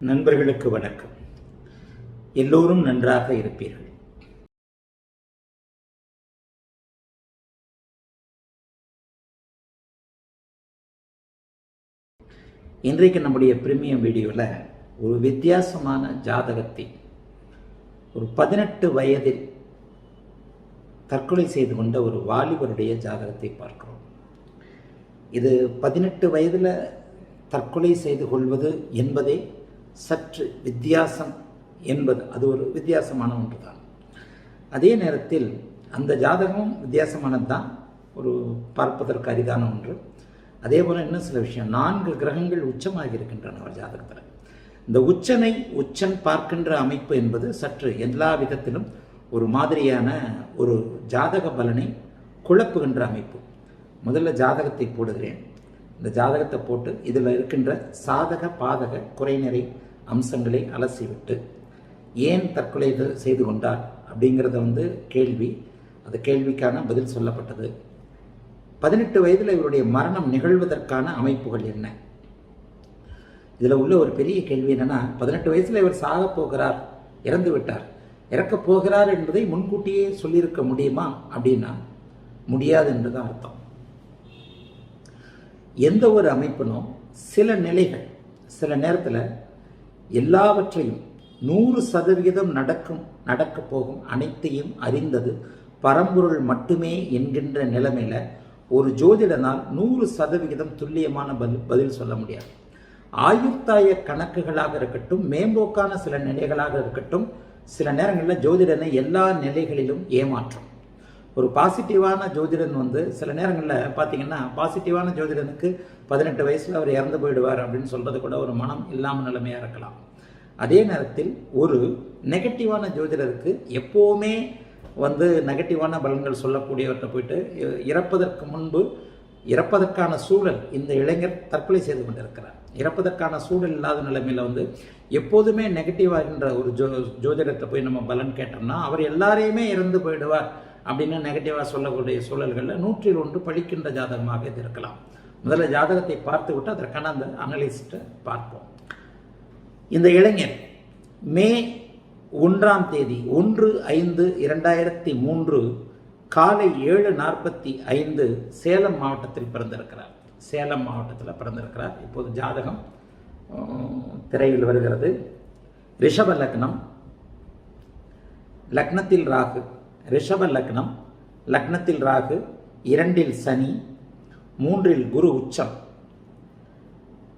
நண்பர்களுக்கு வணக்கம். எல்லோரும் நன்றாக இருப்பீர்கள். இன்றைக்கு நம்முடைய பிரீமியம் வீடியோவில் ஒரு வித்தியாசமான ஜாதகத்தை ஒரு பதினெட்டு வயதில் தற்கொலை செய்து கொண்ட ஒரு வாலிபருடைய ஜாதகத்தை பார்க்கிறோம். இது பதினெட்டு வயதில் தற்கொலை செய்து கொள்வது என்பதே சற்று வித்தியாசம் என்பது அது ஒரு வித்தியாசமான ஒன்று தான் அதே நேரத்தில் அந்த ஜாதகமும் வித்தியாசமானது தான் ஒரு பார்ப்பதற்கு அரிதான ஒன்று. அதே போல் இன்னும் சில விஷயம். நான்கு கிரகங்கள் உச்சமாக இருக்கின்றன அவர் ஜாதகத்தில். இந்த உச்சனை உச்சன் பார்க்கின்ற அமைப்பு என்பது சற்று எல்லா விதத்திலும் ஒரு மாதிரியான ஒரு ஜாதக பலனை குழப்புகின்ற அமைப்பு. முதல்ல ஜாதகத்தை போடுகிறேன். இந்த ஜாதகத்தை போட்டு இதில் இருக்கின்ற சாதக பாதக குறைநிறை அம்சங்களை அலசிவிட்டு ஏன் தற்கொலை செய்து கொண்டார் அப்படிங்கிறத வந்து கேள்வி. அந்த கேள்விக்கான பதில் சொல்லப்பட்டது. பதினெட்டு வயதில் இவருடைய மரணம் நிகழ்வதற்கான அமைப்புகள் என்ன? இதில் உள்ள ஒரு பெரிய கேள்வி என்னென்னா பதினெட்டு வயசில் இவர் சாக போகிறார் இறந்து விட்டார். இறக்கப் போகிறார் என்பதை முன்கூட்டியே சொல்லியிருக்க முடியுமா அப்படின்னா முடியாது என்றுதான் அர்த்தம். எந்த ஒரு அமைப்பினும் சில நிலைகள் சில நேரத்தில் எல்லாவற்றையும் நூறு சதவிகிதம் நடக்கும் நடக்கப் போகும் அனைத்தையும் அறிந்தது பரம்பொருள் மட்டுமே என்கின்ற நிலைமையில் ஒரு ஜோதிடனால் நூறு சதவிகிதம் துல்லியமான பதில் பதில் சொல்ல முடியாது. ஆயுர்த்தாய கணக்குகளாக இருக்கட்டும் மேம்போக்கான சில நிலைகளாக இருக்கட்டும் சில நேரங்களில் ஜோதிடனை எல்லா நிலைகளிலும் ஏமாற்றும். ஒரு பாசிட்டிவான ஜோதிடன் வந்து சில நேரங்களில் பார்த்தீங்கன்னா பாசிட்டிவான ஜோதிடனுக்கு பதினெட்டு வயசில் அவர் இறந்து போயிடுவார் அப்படின்னு சொல்கிறது கூட ஒரு மனம் இல்லாமல் நிலைமையாக இருக்கலாம். அதே நேரத்தில் ஒரு நெகட்டிவான ஜோதிடருக்கு எப்போவுமே வந்து நெகட்டிவான பலன்கள் சொல்லக்கூடியவர்கிட்ட போயிட்டு இறப்பதற்கு முன்பு இறப்பதற்கான சூழல் இந்த இளைஞர் தற்கொலை செய்து கொண்டிருக்கிறார். இறப்பதற்கான சூழல் இல்லாத நிலைமையில் வந்து எப்போதுமே நெகட்டிவாகின்ற ஒரு ஜோ ஜோதிடத்தை போய் நம்ம பலன் கேட்டோம்னா அவர் எல்லாரையுமே இறந்து போயிடுவார். அப்படின்னு நெகட்டிவாக சொல்லக்கூடிய சூழல்களில் நூற்றில் ஒன்று பழிக்கின்ற ஜாதகமாக இது இருக்கலாம் முதல்ல ஜாதகத்தை பார்த்து விட்டு அதற்கான அந்த அனலிஸ்ட்டை பார்ப்போம். இந்த இளைஞர் மே ஒன்றாம் தேதி ஒன்று ஐந்து இரண்டாயிரத்தி மூன்று காலை ஏழு நாற்பத்தி ஐந்து சேலம் மாவட்டத்தில் பிறந்திருக்கிறார். சேலம் மாவட்டத்தில் பிறந்திருக்கிறார். இப்போது ஜாதகம் திரையில் வருகிறது. ரிஷப லக்னம் லக்னத்தில் ராகு. ரிஷப லக்னம் லக்னத்தில் ராகு இரண்டில் சனி மூன்றில் குரு உச்சம்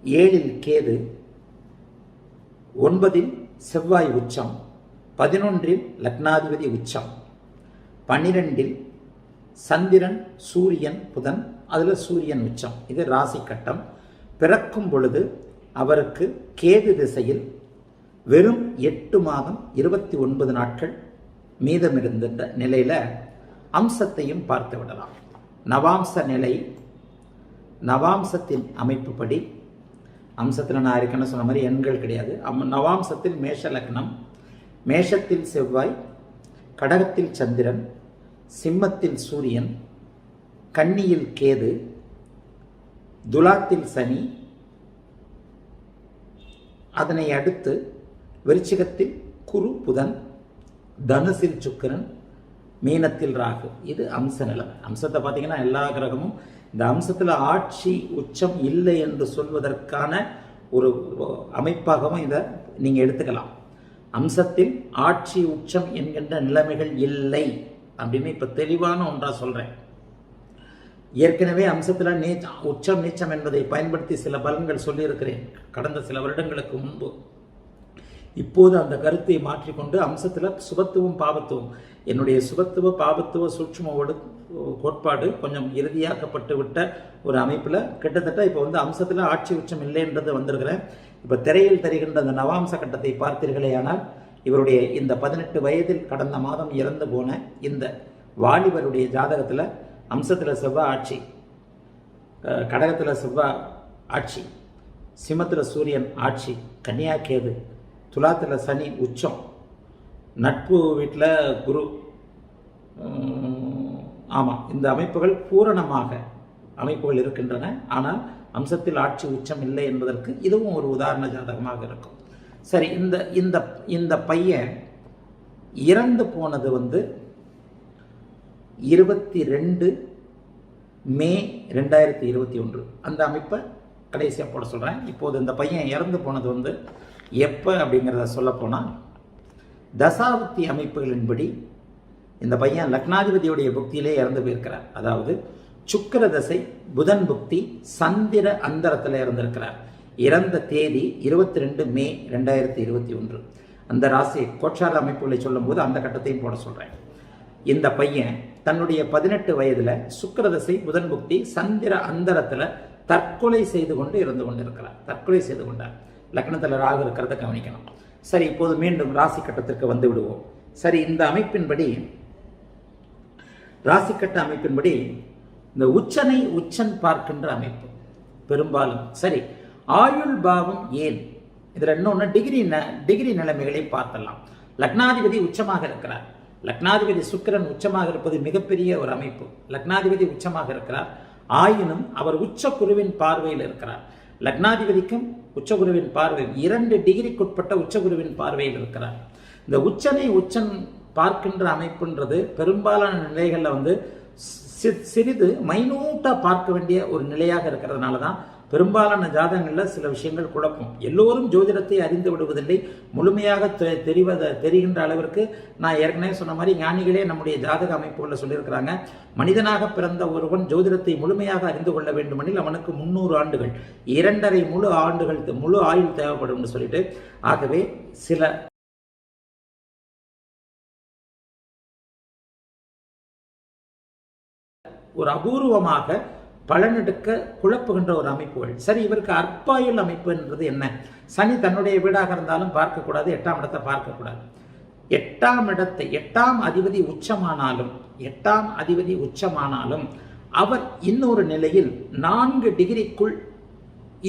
ஏழில் கேது ஒன்பதில் செவ்வாய் உச்சம் பதினொன்றில் லக்னாதிபதி உச்சம் பன்னிரெண்டில் சந்திரன் சூரியன் புதன் அதில் சூரியன் உச்சம். இது ராசி கட்டம். பிறக்கும் பொழுது அவருக்கு கேது திசையில் வெறும் எட்டு மாதம் இருபத்தி ஒன்பது நாட்கள் மீதம் இருந்த நிலையில் அம்சத்தையும் பார்த்து விடலாம். நவாம்ச நிலை நவாம்சத்தின் அமைப்புப்படி அம்சத்தில் நான் இருக்கேன்னு சொன்ன மாதிரி எண்கள் கிடையாது. அம் நவாம்சத்தில் மேஷ லக்னம் மேஷத்தில் செவ்வாய் கடகத்தில் சந்திரன் சிம்மத்தில் சூரியன் கன்னியில் கேது துலாத்தில் சனி அதனை அடுத்து விருச்சிகத்தில் குரு புதன் தனுசில் சுக்கிரன் மீனத்தில் ராகு. இது அம்ச நிலைமை அம்சத்தை பார்த்தீங்கன்னா எல்லா கிரகமும் இந்த அம்சத்தில் ஆட்சி உச்சம் இல்லை என்று சொல்வதற்கான ஒரு அமைப்பாகவும் இதை நீங்கள் எடுத்துக்கலாம். அம்சத்தில் ஆட்சி உச்சம் என்கின்ற நிலைமைகள் இல்லை அப்படின்னு இப்போ தெளிவான ஒன்றாக சொல்கிறேன் ஏற்கனவே அம்சத்தில் நீச்சம் உச்சம் நீச்சம் என்பதை பயன்படுத்தி சில பலன்கள் சொல்லியிருக்கிறேன். கடந்த சில வருடங்களுக்கு முன்பு. இப்போது அந்த கருத்தை மாற்றிக்கொண்டு அம்சத்தில் சுபத்துவம் பாவத்துவம் என்னுடைய சுபத்துவ பாவத்துவ சூட்சுமோடு கோட்பாடு கொஞ்சம் இறுதியாக்கப்பட்டு விட்ட ஒரு அமைப்பில் கிட்டத்தட்ட இப்போ வந்து அம்சத்தில் ஆட்சி உச்சம் இல்லைன்றது வந்திருக்கிறேன். இப்போ திரையில் தெரிகின்ற அந்த நவாம்ச கட்டத்தை பார்த்தீர்களே ஆனால் இவருடைய இந்த பதினெட்டு வயதில் கடந்த மாதம் இறந்து போன இந்த வாலிபருடைய ஜாதகத்தில் அம்சத்தில் செவ்வாய் ஆட்சி கடகத்தில் செவ்வாய் ஆட்சி சிம்மத்தில் சூரியன் ஆட்சி கன்னியாக்கேது துலாத்தில் சனி உச்சம். நட்பு வீட்டில் குரு ஆமாம் இந்த அமைப்புகள் பூரணமாக அமைப்புகள் இருக்கின்றன. ஆனால் அம்சத்தில் ஆட்சி உச்சம் இல்லை என்பதற்கு இதுவும் ஒரு உதாரண ஜாதகமாக இருக்கும். சரி இந்த இந்த இந்த பையன் இறந்து போனது வந்து இருபத்தி ரெண்டு மே ரெண்டாயிரத்தி இருபத்தி ஒன்று. அந்த அமைப்பை கடைசியாக போட சொல்கிறேன் இப்போது இந்த பையன் இறந்து போனது வந்து எப்போ அப்படிங்கிறத சொல்லப்போனால் தசாபுக்தி அமைப்புகளின்படி இந்த பையன் லக்னாதிபதியுடைய புக்தியிலே இறந்து போயிருக்கிறார். அதாவது சுக்கர தசை புதன் புக்தி சந்திர அந்தரத்தில் இறந்திருக்கிறார். இறந்த தேதி இருபத்தி ரெண்டு மே ரெண்டாயிரத்தி இருபத்தி ஒன்று. அந்த ராசி கோட்சார அமைப்புகளை சொல்லும்போது அந்த கட்டத்தையும் போட சொல்கிறேன் இந்த பையன் தன்னுடைய பதினெட்டு வயதுல சுக்கிரதசை புதன் புக்தி சந்திர அந்தரத்தில் தற்கொலை செய்து கொண்டு இருந்து கொண்டிருக்கிறார். தற்கொலை செய்து கொண்டார். லக்னத்தில் ராகு இருக்கிறத கவனிக்கணும். சரி இப்போது மீண்டும் ராசி கட்டத்திற்கு வந்து விடுவோம் சரி இந்த அமைப்பின்படி ராசி கட்ட அமைப்பின்படி இந்த உச்சனை உச்சன் பார்க்கின்ற அமைப்பு. பெரும்பாலும் சரி ஆயுள் பாவம் ஏன்? இதில் இன்னொன்று டிகிரி ந- டிகிரி நிலைமைகளை பார்த்தலாம். லக்னாதிபதி உச்சமாக இருக்கிறார். லக்னாதிபதி சுக்கிரன் உச்சமாக இருப்பது மிகப்பெரிய ஒரு அமைப்பு. லக்னாதிபதி உச்சமாக இருக்கிறார். ஆயினும் அவர் உச்ச குருவின் பார்வையில் இருக்கிறார். லக்னாதிபதிக்கும் உச்சகுருவின் பார்வை இரண்டு டிகிரிக்குட்பட்ட உச்சகுருவின் பார்வையில் இருக்கிறார். இந்த உச்சனை உச்சன் பார்க்கின்ற அமைப்புன்றது பெரும்பாலான நிலைகளில் வந்து சி- சிறிது மைனூட்டாக பார்க்க வேண்டிய ஒரு நிலையாக இருக்கிறதுனால தான் பெரும்பாலான ஜாதகங்களில் சில விஷயங்கள் குழப்பம். எல்லோரும் ஜோதிடத்தை அறிந்து விடுவதில்லை. முழுமையாக தெ- தெரிவத தெரிகின்ற அளவிற்கு நான் ஏற்கனவே சொன்ன மாதிரி ஞானிகளே நம்முடைய ஜாதக அமைப்புகளில் சொல்லியிருக்கிறாங்க. மனிதனாக பிறந்த ஒருவன் ஜோதிடத்தை முழுமையாக அறிந்து கொள்ள வேண்டுமெனில் அவனுக்கு முந்நூறு ஆண்டுகள் இரண்டரை முழு ஆண்டுகள் முழு ஆயுள் தேவைப்படும்னு சொல்லிட்டு ஆகவே சில ஒரு அபூர்வமாக பலனெடுக்க குழப்புகின்ற ஒரு அமைப்புகள். சரி இவருக்கு அற்பாயுள் அமைப்பு என்றது என்ன? சனி தன்னுடைய வீடாக இருந்தாலும் பார்க்கக்கூடாது எட்டாம் இடத்தை பார்க்கக்கூடாது. எட்டாம் இடத்தை எட்டாம் அதிபதி உச்சமானாலும் எட்டாம் அதிபதி உச்சமானாலும் அவர் இன்னொரு நிலையில் நான்கு டிகிரிக்குள்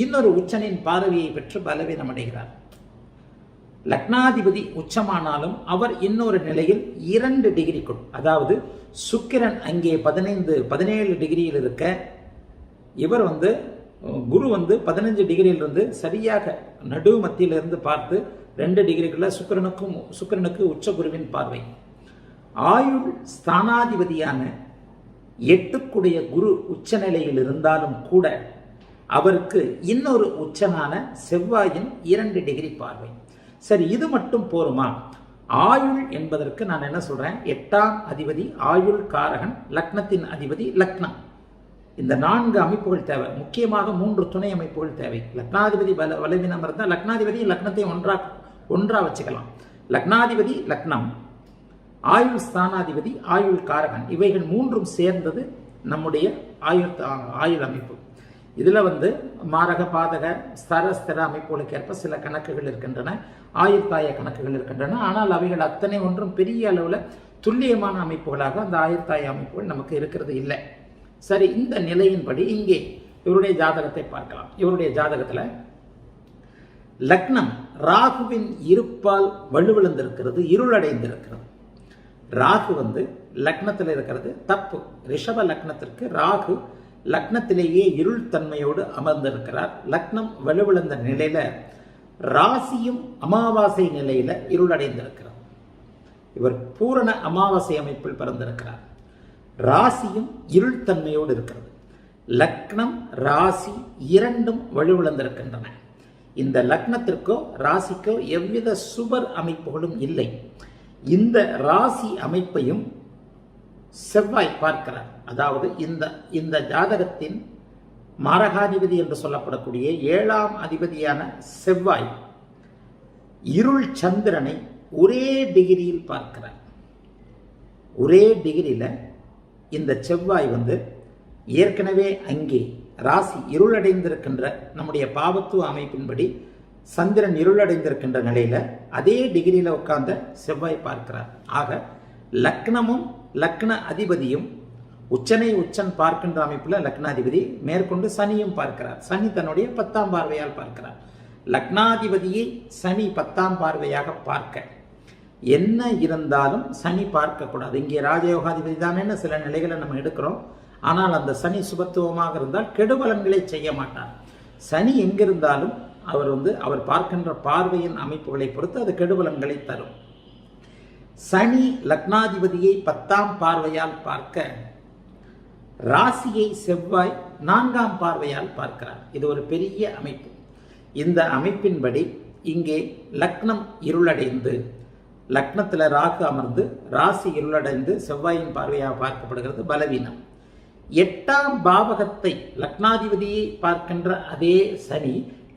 இன்னொரு உச்சனின் பார்வையை பெற்று பலவீனம் அடைகிறார். லக்னாதிபதி உச்சமானாலும் அவர் இன்னொரு நிலையில் இரண்டு டிகிரிக்குள் அதாவது சுக்கிரன் அங்கே பதினைந்து பதினேழு டிகிரியில் இருக்க இவர் வந்து குரு வந்து பதினஞ்சு டிகிரியிலிருந்து சரியாக நடு மத்தியிலிருந்து பார்த்து ரெண்டு டிகிரிக்குள்ள சுக்கிரனுக்கும் சுக்கரனுக்கு உச்ச குருவின் பார்வை. ஆயுள் ஸ்தானாதிபதியான எட்டுக்குடைய குரு உச்சநிலையில் இருந்தாலும் கூட அவருக்கு இன்னொரு உச்சனான செவ்வாயின் இரண்டு டிகிரி பார்வை. சரி இது மட்டும் போருமா? ஆயுள் என்பதற்கு நான் என்ன சொல்றேன்? எட்டாம் அதிபதி ஆயுள் காரகன் லக்னத்தின் அதிபதி லக்னம். இந்த நான்கு அமைப்புகள் தேவை. முக்கியமாக மூன்று துணை அமைப்புகள் தேவை. லக்னாதிபதி பல பலவீனம் இருந்தால் லக்னாதிபதி லக்னத்தை ஒன்றா ஒன்றா வச்சுக்கலாம். லக்னாதிபதி லக்னம் ஆயுள் ஸ்தானாதிபதி ஆயுள் காரகன். இவைகள் மூன்றும் சேர்ந்தது நம்முடைய ஆயுள் ஆயுள் அமைப்பு. இதில் வந்து மாரக பாதக ஸ்தரஸ்தர அமைப்புகளுக்கு ஏற்ப சில கணக்குகள் இருக்கின்றன. ஆயுர்தாய கணக்குகள் இருக்கின்றன. ஆனால் அவைகள் அத்தனை ஒன்றும் பெரிய அளவில் துல்லியமான அமைப்புகளாக அந்த ஆயுர்தாய அமைப்புகள் நமக்கு இருக்கிறது இல்லை. சரி இந்த நிலையின்படி இங்கே இவருடைய ஜாதகத்தை பார்க்கலாம். இவருடைய ஜாதகத்தில் லக்னம் ராகுவின் இருப்பால் வலுவிழந்திருக்கிறது இருளடைந்திருக்கிறது. ராகு வந்து லக்னத்தில் இருக்கிறது தப்பு. ரிஷப லக்னத்திற்கு ராகு லக்னத்திலேயே இருள் தன்மையோடு அமர்ந்திருக்கிறார். லக்னம் வலுவிழந்த நிலையில ராசியும் அமாவாசை நிலையில இருளடைந்திருக்கிறது. இவர் பூரண அமாவாசை அமைப்பில் பிறந்திருக்கிறார். ராசியும் இருள் தன்மையோடு இருக்கிறது. லக்னம் ராசி இரண்டும் வலுவிழந்திருக்கின்றன. இந்த லக்னத்திற்கோ ராசிக்கோ எவ்வித சுபர் அமைப்புகளும் இல்லை. இந்த ராசி அமைப்பையும் செவ்வாய் பார்க்கிறார். அதாவது இந்த இந்த ஜாதகத்தின் மாரகாதிபதி என்று சொல்லப்படக்கூடிய ஏழாம் அதிபதியான செவ்வாய் இருள் சந்திரனை ஒரே டிகிரியில் பார்க்கிறார். ஒரே டிகிரியில் இந்த செவ்வாய் வந்து ஏற்கனவே அங்கே ராசி இருளடைந்திருக்கின்ற நம்முடைய பாவத்துவ அமைப்பின்படி சந்திரன் இருளடைந்திருக்கின்ற நிலையில் அதே டிகிரியில் உட்கார்ந்த செவ்வாய் பார்க்கிறார். ஆக லக்னமும் லக்ன அதிபதியும் உச்சனை உச்சன் பார்க்கின்ற அமைப்பில் லக்னாதிபதி மேற்கொண்டு சனியும் பார்க்கிறார். சனி தன்னுடைய பத்தாம் பார்வையால் பார்க்கிறார். லக்னாதிபதியை சனி பத்தாம் பார்வையாக பார்க்க என்ன இருந்தாலும் சனி பார்க்கக்கூடாது. இங்கே ராஜயோகாதிபதி தானேன்னு சில நிலைகளை நம்ம எடுக்கிறோம். ஆனால் அந்த சனி சுபத்துவமாக இருந்தால் கெடுபலன்களை செய்ய மாட்டார். சனி எங்கிருந்தாலும் அவர் வந்து அவர் பார்க்கின்ற பார்வையின் அமைப்புகளை பொறுத்து அது கெடுபலன்களை தரும். சனி லக்னாதிபதியை பத்தாம் பார்வையால் பார்க்க ராசியை செவ்வாய் நான்காம் பார்வையால் பார்க்கிறார். இது ஒரு பெரிய அமைப்பு. இந்த அமைப்பின்படி இங்கே லக்னம் இருளடைந்து லக்னத்தில் ராகு அமர்ந்து ராசி இருளடைந்து செவ்வாயின் பார்வையாக பார்க்கப்படுகிறது பலவீனம். எட்டாம் பாவகத்தை லக்னாதிபதியை பார்க்கின்ற அதே சனி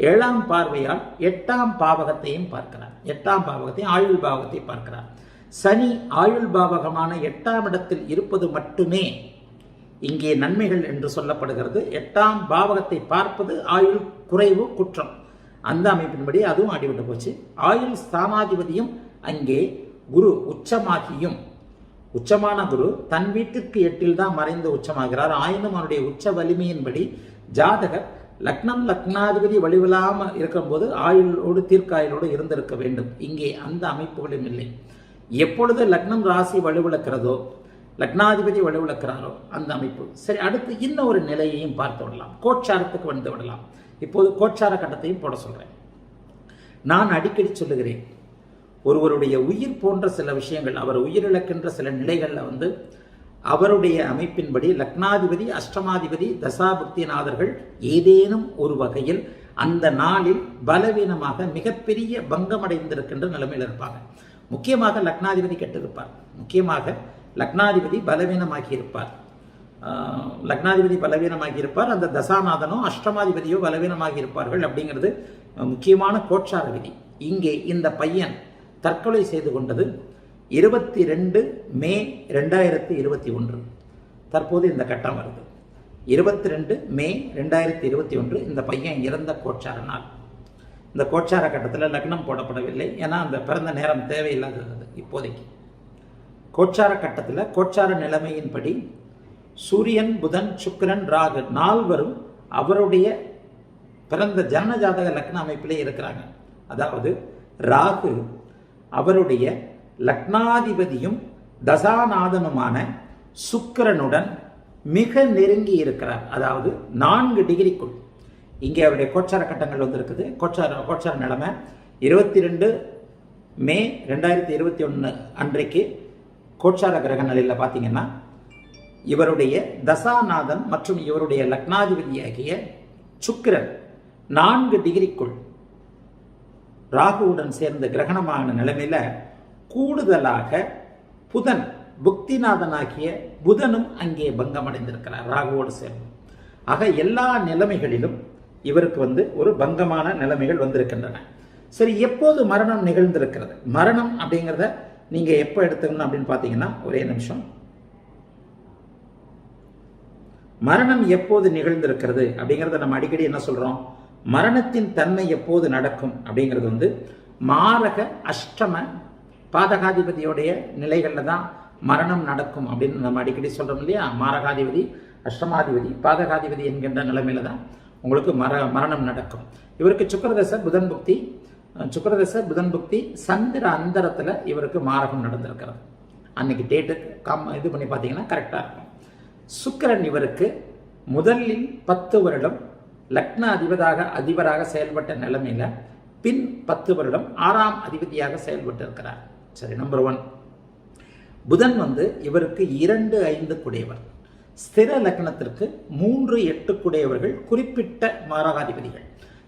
ஏழாம் பார்வையால் எட்டாம் பாவகத்தையும் பார்க்கிறார். எட்டாம் பாவகத்தையும் ஆயுள் பாவகத்தை பார்க்கிறார். சனி ஆயுள் பாவகமான எட்டாம் இடத்தில் இருப்பது மட்டுமே இங்கே நன்மைகள் என்று சொல்லப்படுகிறது. எட்டாம் பாவகத்தை பார்ப்பது ஆயுள் குறைவு குற்றம். அந்த அமைப்பின்படி அதுவும் ஆடிவிட்டு போச்சு. ஆயுள் ஸ்தானாதிபதியும் அங்கே குரு உச்சமாகியும் உச்சமான குரு தன் வீட்டிற்கு எட்டில் தான் மறைந்து உச்சமாகிறார். ஆயினும் அவருடைய உச்ச வலிமையின்படி ஜாதகர் லக்னம் லக்னாதிபதி வலிவிழாமல் இருக்கும்போது ஆயுளோடு தீர்க்காயுளோடு இருந்திருக்க வேண்டும். இங்கே அந்த அமைப்புகளும் இல்லை. எப்பொழுது லக்னம் ராசி வலுவிழக்கிறதோ லக்னாதிபதி வலுவிழக்கிறாரோ அந்த அமைப்பு. சரி அடுத்து இன்னும் ஒரு நிலையையும் பார்த்து விடலாம். கோட்சாரத்துக்கு வந்து விடலாம். இப்போது கோட்சார கட்டத்தையும் போட சொல்றேன். நான் அடிக்கடி சொல்லுகிறேன் ஒருவருடைய உயிர் போன்ற சில விஷயங்கள் அவர் உயிரிழக்கின்ற சில நிலைகளில் வந்து அவருடைய அமைப்பின்படி லக்னாதிபதி அஷ்டமாதிபதி தசாபக்திநாதர்கள் ஏதேனும் ஒரு வகையில் அந்த நாளில் பலவீனமாக மிகப்பெரிய பங்கமடைந்திருக்கின்ற நிலைமையில் இருப்பாங்க. முக்கியமாக லக்னாதிபதி கெட்டிருப்பார். முக்கியமாக லக்னாதிபதி பலவீனமாகி இருப்பார் லக்னாதிபதி பலவீனமாகி இருப்பார் அந்த தசாநாதனோ அஷ்டமாதிபதியோ பலவீனமாகி இருப்பார்கள் அப்படிங்கிறது முக்கியமான கோட்சார விதி. இங்கே இந்த பையன் தற்கொலை செய்து கொண்டது இருபத்தி ரெண்டு மே ரெண்டாயிரத்தி இருபத்தி ஒன்று. தற்போது இந்த கட்டம் வருது. இருபத்தி ரெண்டு மே ரெண்டாயிரத்தி இருபத்தி ஒன்று இந்த பையன் இறந்த கோட்சார நாள். இந்த கோட்சார கட்டத்தில் லக்னம் போடப்படவில்லை. ஏன்னா அந்த பிறந்த நேரம் தேவையில்லாதது இப்போதைக்கு. கோட்சார கட்டத்தில் கோட்சார நிலைமையின்படி சூரியன் புதன் சுக்கிரன் ராகு நால்வரும் அவருடைய பிறந்த ஜனன ஜாதக லக்ன அமைப்பிலே இருக்கிறாங்க. அதாவது ராகு அவருடைய லக்னாதிபதியும் தசாநாதனுமான சுக்கரனுடன் மிக நெருங்கி இருக்கிறார். அதாவது நான்கு டிகிரிக்குள். இங்கே அவருடைய கோச்சார கட்டங்கள் வந்திருக்குது. கோச்சார கோச்சார நிலைமை இருபத்தி ரெண்டு மே ரெண்டாயிரத்தி இருபத்தி ஒன்று அன்றைக்கு கோச்சார கிரக நிலையில் பார்த்தீங்கன்னா இவருடைய தசாநாதன் மற்றும் இவருடைய லக்னாதிபதியாகிய சுக்கிரன் நான்கு டிகிரிக்குள் ராகுவுடன் சேர்ந்த கிரகணமான நிலைமையில் கூடுதலாக புதன் புக்திநாதனாகிய புதனும் அங்கே பங்கமடைந்திருக்கிறார் ராகுவோடு சேர்ந்து. ஆக எல்லா நிலைமைகளிலும் இவருக்கு வந்து ஒரு பங்கமான நிலைமைகள் வந்திருக்கின்றன. சரி எப்போது மரணம் நிகழ்ந்திருக்கிறது? மரணம் அப்படிங்கிறத நீங்கள் எப்போ எடுத்துக்கணும் அப்படின்னு பார்த்தீங்கன்னா ஒரே நிமிஷம். மரணம் எப்போது நிகழ்ந்திருக்கிறது அப்படிங்கிறத நம்ம அடிக்கடி என்ன சொல்கிறோம் மரணத்தின் தன்மை எப்போது நடக்கும் அப்படிங்கிறது வந்து மாரக அஷ்டம பாதகாதிபதியோடைய நிலைகளில் தான் மரணம் நடக்கும் அப்படின்னு நம்ம அடிக்கடி சொல்கிறோம் இல்லையா? மாரகாதிபதி அஷ்டமாதிபதி பாதகாதிபதி என்கின்ற நிலைமையில தான் உங்களுக்கு மர மரணம் நடக்கும். இவருக்கு சுக்கரதச புதன் புக்தி சுக்கரதச புதன் புக்தி சந்திர அந்தரத்தில் இவருக்கு மாரகம் நடந்திருக்கிறது. அன்னைக்கு டேட்டு கம் இது பண்ணி பார்த்தீங்கன்னா கரெக்டாக இருக்கும். சுக்கரன் இவருக்கு முதலில் பத்து வருடம் லக்ன அதிபதாக அதிபராக செயல்பட்ட நிலைமையில பின் பத்து வருடம் ஆறாம் அதிபதியாக செயல்பட்டு இருக்கிறார் சரி நம்பர் ஒன் புதன் வந்து இவருக்கு இரண்டு ஐந்து குடையவர். ஸ்திர லக்னத்திற்கு மூன்று எட்டு குடையவர்கள் குறிப்பிட்ட மாரகாதிபதிகள்.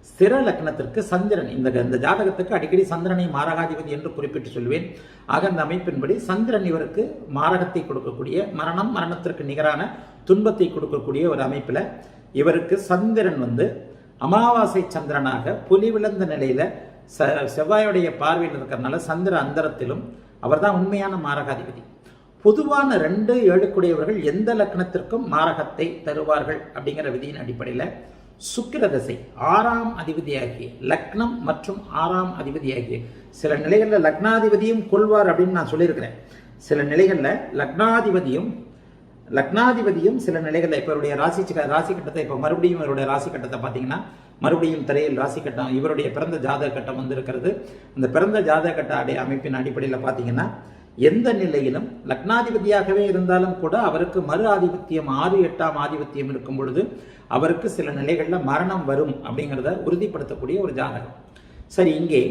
ஸ்திர லக்னத்திற்கு சந்திரன் இந்த இந்த ஜாதகத்துக்கு அடிக்கடி சந்திரனை மாரகாதிபதி என்று குறிப்பிட்டு சொல்வேன். ஆக அந்த அமைப்பின்படி சந்திரன் இவருக்கு மாரகத்தை கொடுக்கக்கூடிய மரணம் மரணத்திற்கு நிகரான துன்பத்தை கொடுக்கக்கூடிய ஒரு அமைப்பில் இவருக்கு சந்திரன் வந்து அமாவாசை சந்திரனாக புலி விழுந்த நிலையில் ச செவ்வாயுடைய பார்வையில் இருக்கிறனால சந்திர அந்தரத்திலும் அவர்தான் உண்மையான மாரகாதிபதி. பொதுவான ரெண்டு ஏழுக்குடையவர்கள் எந்த லக்னத்திற்கும் மாரகத்தை தருவார்கள் அப்படிங்கிற விதியின் அடிப்படையில் சுக்கிர தசை ஆறாம் அதிபதியாகிய லக்னம் மற்றும் ஆறாம் அதிபதியாகிய சில நிலைகளில் லக்னாதிபதியும் கொள்வார் அப்படின்னு நான் சொல்லியிருக்கிறேன். சில நிலைகளில் லக்னாதிபதியும் லக்னாதிபதியும் சில நிலைகளில் இப்போ இவருடைய ராசி ராசி கட்டத்தை இப்போ மறுபடியும் இவருடைய ராசி கட்டத்தை பார்த்தீங்கன்னா மறுபடியும் திரையில் ராசி கட்டம் இவருடைய பிறந்த ஜாதக கட்டம் வந்திருக்கிறது. அந்த பிறந்த ஜாதக கட்ட அடை அமைப்பின் அடிப்படையில் பார்த்தீங்கன்னா எந்த நிலையிலும் லக்னாதிபதியாகவே இருந்தாலும் கூட அவருக்கு மறு ஆதிபத்தியம் ஆறு எட்டாம் ஆதிபத்தியம் இருக்கும் பொழுது அவருக்கு சில நிலைகளில் மரணம் வரும் அப்படிங்கிறத உறுதிப்படுத்தக்கூடிய ஒரு ஜாதகம். சரி இங்கே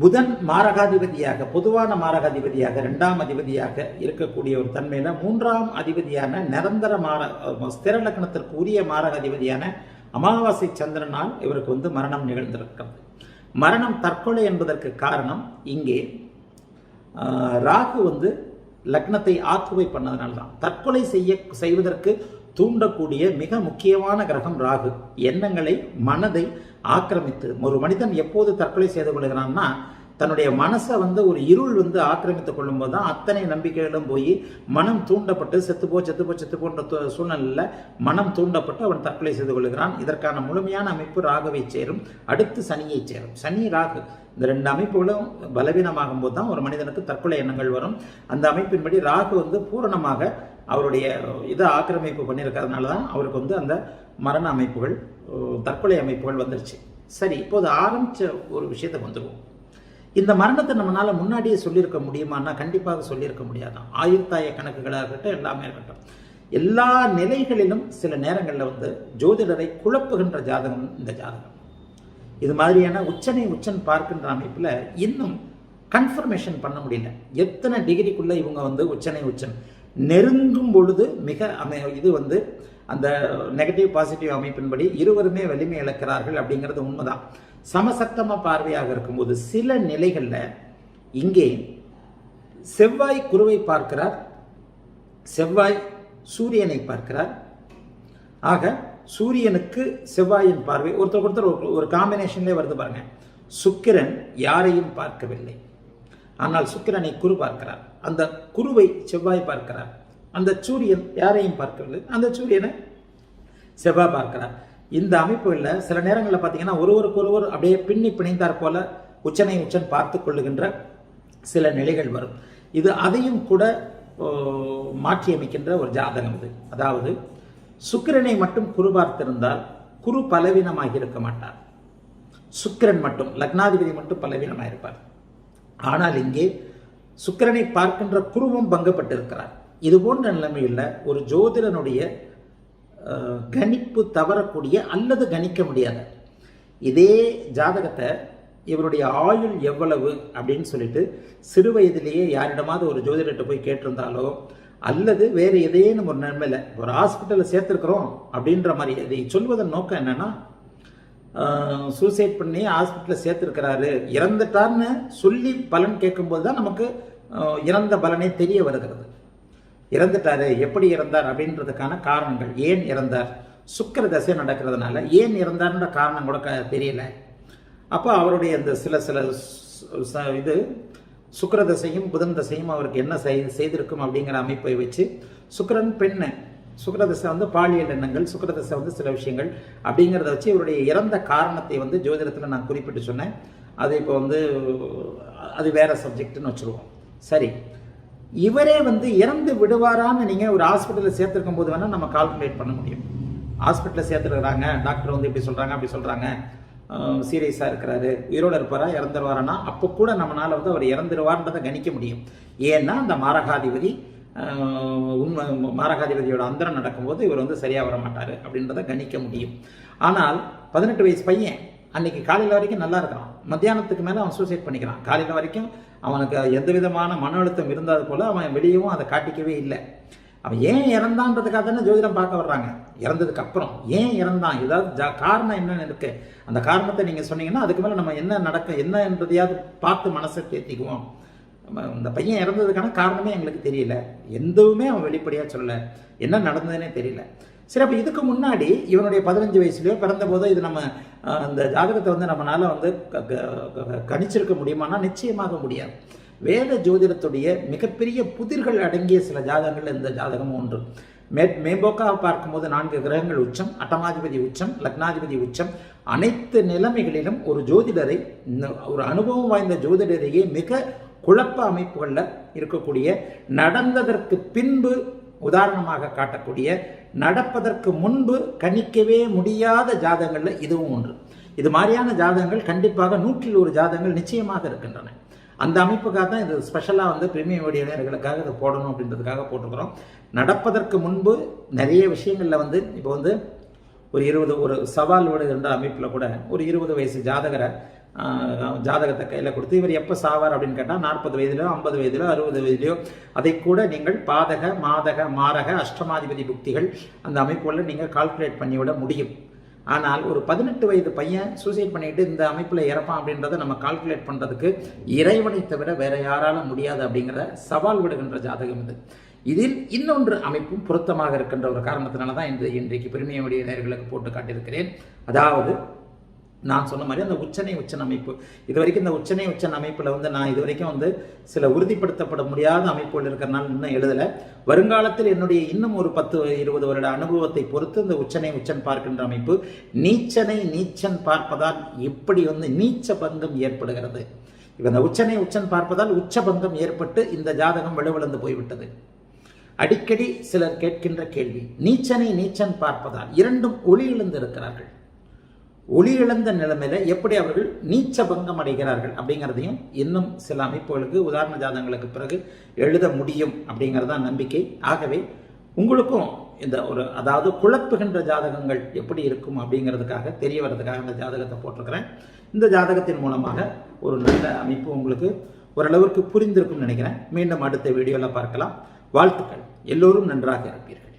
புதன் மாரகாதிபதியாக பொதுவான மாரகாதிபதியாக ரெண்டாம் அதிபதியாக இருக்கக்கூடிய ஒரு தன்மையில் மூன்றாம் அதிபதியான நிரந்தர மார ஸ்திர லக்னத்திற்கு உரிய மாரகாதிபதியான அமாவாசை சந்திரனால் இவருக்கு வந்து மரணம் நிகழ்ந்திருக்கிறது. மரணம் தற்கொலை என்பதற்கு காரணம் இங்கே ராகு வந்து லக்னத்தை ஆக்குவை பண்ணதுனால தான் தற்கொலை செய்ய செய்வதற்கு தூண்டக்கூடிய மிக முக்கியமான கிரகம் ராகு. எண்ணங்களை மனதை ஆக்கிரமித்து ஒரு மனிதன் எப்போது தற்கொலை செய்து கொள்கிறான்னா தன்னுடைய மனசை வந்து ஒரு இருள் வந்து ஆக்கிரமித்துக் கொள்ளும்போது தான் அத்தனை நம்பிக்கைகளும் போய் மனம் தூண்டப்பட்டு செத்துப்போ செத்துப்போ செத்துப்போன்ற சூழ்நிலையில் மனம் தூண்டப்பட்டு அவன் தற்கொலை செய்து கொள்கிறான். இதற்கான முழுமையான அமைப்பு ராகுவை சேரும். அடுத்து சனியை சேரும். சனி ராகு. இந்த ரெண்டு அமைப்புகளும் பலவீனமாகும் போது தான் ஒரு மனிதனுக்கு தற்கொலை எண்ணங்கள் வரும். அந்த அமைப்பின்படி ராகு வந்து பூரணமாக அவருடைய இதை ஆக்கிரமிப்பு பண்ணியிருக்கிறதுனால தான் அவருக்கு வந்து அந்த மரண அமைப்புகள் தற்கொலை அமைப்புகள் வந்துருச்சு. சரி இப்போது ஆரம்பித்த ஒரு விஷயத்துக்கு வந்துடுவோம் இந்த மரணத்தை நம்மளால் முன்னாடியே சொல்லியிருக்க முடியுமான்னா கண்டிப்பாக சொல்லியிருக்க முடியாது ஆயுர்தாய கணக்குகளாக இருக்கட்டும் எல்லாமே இருக்கட்டும். எல்லா நிலைகளிலும் சில நேரங்களில் வந்து ஜோதிடரை குழப்புகின்ற ஜாதகம் இந்த ஜாதகம். இது மாதிரியான உச்சனை உச்சன் பார்க்கின்ற அமைப்பில் இன்னும் கன்ஃபர்மேஷன் பண்ண முடியல. எத்தனை டிகிரிக்குள்ளே இவங்க வந்து உச்சனை உச்சன்? நெருங்கும் பொழுது மிக அமை இது வந்து அந்த நெகட்டிவ் பாசிட்டிவ் அமைப்பின்படி இருவருமே வலிமை இழக்கிறார்கள் அப்படிங்கிறது உண்மைதான். சமசத்தமாக பார்வையாக இருக்கும்போது சில நிலைகளில் இங்கே செவ்வாய் குருவை பார்க்கிறார் செவ்வாய் சூரியனை பார்க்கிறார். ஆக சூரியனுக்கு செவ்வாயின் பார்வை ஒருத்தர் ஒருத்தர் ஒரு- ஒரு காம்பினேஷன்லேயே வருது பாருங்க. சுக்கிரன் யாரையும் பார்க்கவில்லை. ஆனால் சுக்கிரனை குரு பார்க்கிறார். அந்த குருவை செவ்வாய் பார்க்கிறார். அந்த சூரியன் யாரையும் பார்க்கவில்லை. அந்த சூரியனை செவ்வாய் பார்க்கிறார். இந்த அமைப்புகளில் சில நேரங்களில் பார்த்தீங்கன்னா ஒருவருக்கு ஒருவர் அப்படியே பின்னி பிணைந்தாற் போல உச்சனை உச்சன் பார்த்து கொள்ளுகின்ற சில நிலைகள் வரும். இது அதையும் கூட மாற்றியமைக்கின்ற ஒரு ஜாதகம் இது. அதாவது சுக்கிரனை மட்டும் குரு பார்த்திருந்தால் குரு பலவீனமாக இருக்க மாட்டார். சுக்கிரன் மட்டும் லக்னாதிபதி மட்டும் பலவீனமாக இருப்பார் ஆனால் இங்கே சுக்கிரனை பார்க்கின்ற குருவும் பங்கப்பட்டிருக்கிறார். இது போன்ற நிலைமையில் ஒரு ஜோதிடனுடைய கணிப்பு தவறக்கூடிய அல்லது கணிக்க முடியாத. இதே ஜாதகத்தை இவருடைய ஆயுள் எவ்வளவு அப்படின்னு சொல்லிட்டு சிறு வயதிலேயே யாரிடமாவது ஒரு ஜோதிடர்கிட்ட போய் கேட்டிருந்தாலோ அல்லது வேறு ஏதேனும் ஒரு நன்மையில் ஒரு ஹாஸ்பிட்டலில் சேர்த்துருக்குறோம் அப்படின்ற மாதிரி இதை சொல்வதன் நோக்கம் என்னென்னா சூசைட் பண்ணி ஹாஸ்பிட்டலில் சேர்த்துருக்கிறாரு இறந்துட்டார்னு சொல்லி பலன் கேட்கும்போது தான் நமக்கு இறந்த பலனே தெரிய வருகிறது. இறந்துட்டாரு எப்படி இறந்தார் அப்படின்றதுக்கான காரணங்கள். ஏன் இறந்தார்? சுக்கர தசை நடக்கிறதுனால. ஏன் இறந்தார்ன்ற காரணம் கூட க- தெரியல. அப்போ அவருடைய இந்த சில சில ச- இது சுக்கர தசையும் புதன் தசையும் அவருக்கு என்ன செய் செய்திருக்கும் அப்படிங்கிற அமைப்பை வச்சு சுக்கரன் பெண்ணு. சுக்கிரதசை வந்து பாலியல் எண்ணங்கள் சுக்கிரதசை வந்து சில விஷயங்கள் அப்படிங்கிறத வச்சு இவருடைய இறந்த காரணத்தை வந்து ஜோதிடத்தில் நான் குறிப்பிட்டு சொன்னேன். அது இப்போ வந்து அது வேற சப்ஜெக்ட்னு வச்சுருவோம். சரி. இவரே வந்து இறந்து விடுவாரான்னு நீங்கள் ஒரு ஹாஸ்பிட்டலில் சேர்த்துருக்கும் போது வேணால் நம்ம கால்குலேட் பண்ண முடியும். ஹாஸ்பிட்டலில் சேர்த்துருக்குறாங்க டாக்டர் வந்து இப்படி சொல்கிறாங்க அப்படி சொல்கிறாங்க சீரியஸாக இருக்கிறாரு உயிரோடு இருப்பாரா இறந்துருவாரானா அப்போ கூட நம்மளால் வந்து அவர் இறந்துருவார்ன்றதை கணிக்க முடியும். ஏன்னா அந்த மாரகாதிபதி உண்மை மாரகாதிபதியோட அந்தரம் நடக்கும்போது இவர் வந்து சரியாக வர மாட்டார் அப்படின்றத கணிக்க முடியும். ஆனால் பதினெட்டு வயசு பையன் அன்னைக்கு காலையில் வரைக்கும் நல்லா இருக்கிறான். மத்தியானத்துக்கு மேலே அவன் சூசைட் பண்ணிக்கிறான். காலையில் வரைக்கும் அவனுக்கு எந்த விதமான மன அழுத்தம் இருந்தது போல் அவன் வெளியவும் அதை காட்டிக்கவே இல்லை. அவன் ஏன் இறந்தான்றதுக்காக தானே ஜோதிடம் பார்க்க வர்றாங்க. இறந்ததுக்கு அப்புறம் ஏன் இறந்தான்? ஏதாவது ஜா- காரணம் என்னன்னு இருக்கு? அந்த காரணத்தை நீங்கள் சொன்னீங்கன்னா அதுக்கு மேலே நம்ம என்ன நடக்க என்னன்றதையாவது பார்த்து மனசை தேத்திக்குவோம். நம்ம இந்த பையன் இறந்ததுக்கான காரணமே எங்களுக்கு தெரியல. எதுவுமே அவன் வெளிப்படையாக சொல்லலை. என்ன நடந்ததுன்னே தெரியல. சரி அப்போ இதுக்கு முன்னாடி இவனுடைய பதினஞ்சு வயசுலேயோ பிறந்த போதோ இது நம்ம அந்த ஜாதகத்தை வந்து நம்மளால் வந்து க- க- கணிச்சிருக்க முடியுமானா நிச்சயமாக முடியாது. வேத ஜோதிடத்துடைய மிகப்பெரிய புதிர்கள் அடங்கிய சில ஜாதகங்கள் இந்த ஜாதகமும் ஒன்று மே மேம்போக்காக பார்க்கும்போது நான்கு கிரகங்கள் உச்சம் அட்டமாதிபதி உச்சம் லக்னாதிபதி உச்சம். அனைத்து நிலைமைகளிலும் ஒரு ஜோதிடரை இந்த ஒரு அனுபவம் வாய்ந்த ஜோதிடரையே மிக குழப்ப அமைப்புகளில் இருக்கக்கூடிய நடந்ததற்கு பின்பு உதாரணமாக காட்டக்கூடிய நடப்பதற்கு முன்பு கணிக்கவே முடியாத ஜாதகங்களில் இதுவும் ஒன்று. இது மாதிரியான ஜாதகங்கள் கண்டிப்பாக நூற்றில் ஒரு ஜாதகங்கள் நிச்சயமாக இருக்கின்றன. அந்த அமைப்புக்காக தான் இது ஸ்பெஷலாக வந்து பிரிமியம் வடிவினர்களுக்காக இதை போடணும் அப்படின்றதுக்காக போட்டிருக்கிறோம். நடப்பதற்கு முன்பு நிறைய விஷயங்களில் வந்து இப்போ வந்து ஒரு இருபது ஒரு சவால் விடுகின்ற அமைப்பில் கூட ஒரு இருபது வயசு ஜாதகரை ஜாதகத்தை கையில் கொடுத்து இவர் எப்போ சாவார் அப்படின்னு கேட்டால் நாற்பது வயதிலோ ஐம்பது வயதிலோ அறுபது வயதிலோ அதை கூட நீங்கள் பாதக மாதக மாரக அஷ்டமாதிபதி புக்திகள் அந்த அமைப்புகளில் நீங்கள் கால்குலேட் பண்ணிவிட முடியும். ஆனால் ஒரு பதினெட்டு வயது பையன் சூசைட் பண்ணிட்டு இந்த அமைப்பில் இறப்பான் அப்படின்றத நம்ம கால்குலேட் பண்ணுறதுக்கு இறைவனை தவிர வேற யாராலும் முடியாது அப்படிங்கிற சவால் விடுகின்ற ஜாதகம் இது. இதில் இன்னொன்று அமைப்பும் பொருத்தமாக இருக்கின்ற ஒரு காரணத்தினால தான் இந்த இன்றைக்கு பெருமையுடைய நேர்களுக்கு போட்டு காட்டியிருக்கிறேன். அதாவது நான் சொன்ன மாதிரி அந்த உச்சனை உச்சன் அமைப்பு இது வரைக்கும் இந்த உச்சனை உச்சன் அமைப்பில் வந்து நான் இது வரைக்கும் வந்து சில உறுதிப்படுத்தப்பட முடியாத அமைப்புகள் இருக்கிறனால இன்னும் எழுதலை. வருங்காலத்தில் என்னுடைய இன்னும் ஒரு பத்து இருபது வருட அனுபவத்தை பொறுத்து இந்த உச்சனை உச்சன் பார்க்கின்ற அமைப்பு நீச்சனை நீச்சன் பார்ப்பதால் எப்படி வந்து நீச்ச பங்கம் ஏற்படுகிறது. இப்போ இந்த உச்சனை உச்சன் பார்ப்பதால் உச்ச பங்கம் ஏற்பட்டு இந்த ஜாதகம் விழுவிழந்து போய்விட்டது. அடிக்கடி சிலர் கேட்கின்ற கேள்வி நீச்சனை நீச்சன் பார்ப்பதால் இரண்டும் ஒளி இருக்கிறார்கள் ஒளி இழந்த நிலைமையில எப்படி அவர்கள் நீச்ச பங்கம் அடைகிறார்கள் அப்படிங்கிறதையும் இன்னும் சில அமைப்புகளுக்கு உதாரண ஜாதகங்களுக்கு பிறகு எழுத முடியும் அப்படிங்கிறதான் நம்பிக்கை. ஆகவே உங்களுக்கும் இந்த ஒரு அதாவது குழப்புகின்ற ஜாதகங்கள் எப்படி இருக்கும் அப்படிங்கிறதுக்காக தெரிய வர்றதுக்காக இந்த ஜாதகத்தை போட்டிருக்கிறேன். இந்த ஜாதகத்தின் மூலமாக ஒரு நல்ல அமைப்பு உங்களுக்கு ஓரளவுக்கு புரிந்திருக்கும்னு நினைக்கிறேன். மீண்டும் அடுத்த வீடியோவில் பார்க்கலாம். வாழ்த்துக்கள். எல்லோரும் நன்றாக இருப்பீர்கள்.